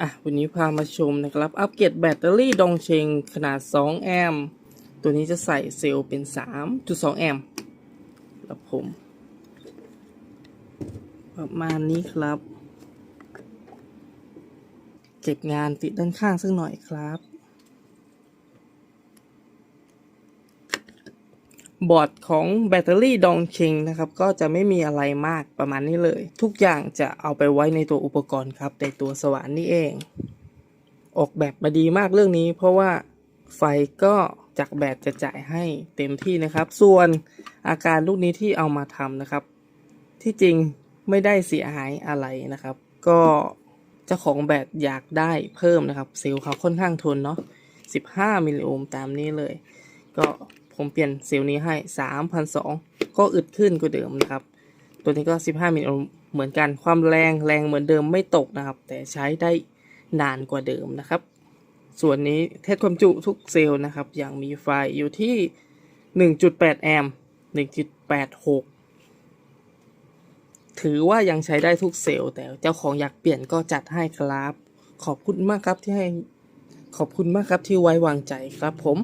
อะ วันนี้พามาชมนะครับ อัปเกรดแบตเตอรี่ดองเชงขนาด 2 แอมป์ ตัวนี้จะใส่เซลล์เป็น 3.2 แอมป์ครับผม ประมาณนี้ครับ เก็บงานติดด้านข้างสักหน่อยครับ บอร์ดของแบตเตอรี่ดองเชงนะครับ ก็จะไม่มีอะไรมากประมาณนี้เลย ทุกอย่างจะเอาไปไว้ในตัวอุปกรณ์ครับในตัวสว่านนี่เอง ออกแบบมาดีมากเรื่องนี้ เพราะว่าไฟก็จากแบตจะจ่ายให้เต็มที่นะครับ ส่วนอาการลูกนี้ที่เอามาทำนะครับ ที่จริงไม่ได้เสียหายอะไรนะครับ ก็เจ้าของแบตอยากได้เพิ่มนะครับเซลล์เขาค่อนข้างทนเนาะ15มิลลิโอห์มตามนี้เลย ก็ ผมเปลี่ยนเซลล์นี้ให้3,200ก็อึดขึ้นกว่าเดิมนะครับ ตัวนี้ก็15มิลลิโอห์มเหมือนกันความแรงแรงเหมือนเดิมไม่ตกนะครับ แต่ใช้ได้นานกว่าเดิมนะครับ ส่วนนี้เทสความจุทุกเซลล์นะครับย่างมีไฟอยู่ที่ 1.8 แอมป์1.86 ถือว่ายังใช้ได้ทุกเซลล์ แต่เจ้าของอยากเปลี่ยนก็จัดให้ครับ ขอบคุณมากครับที่ให้ขอบคุณมากครับที่ไว้วางใจครับผม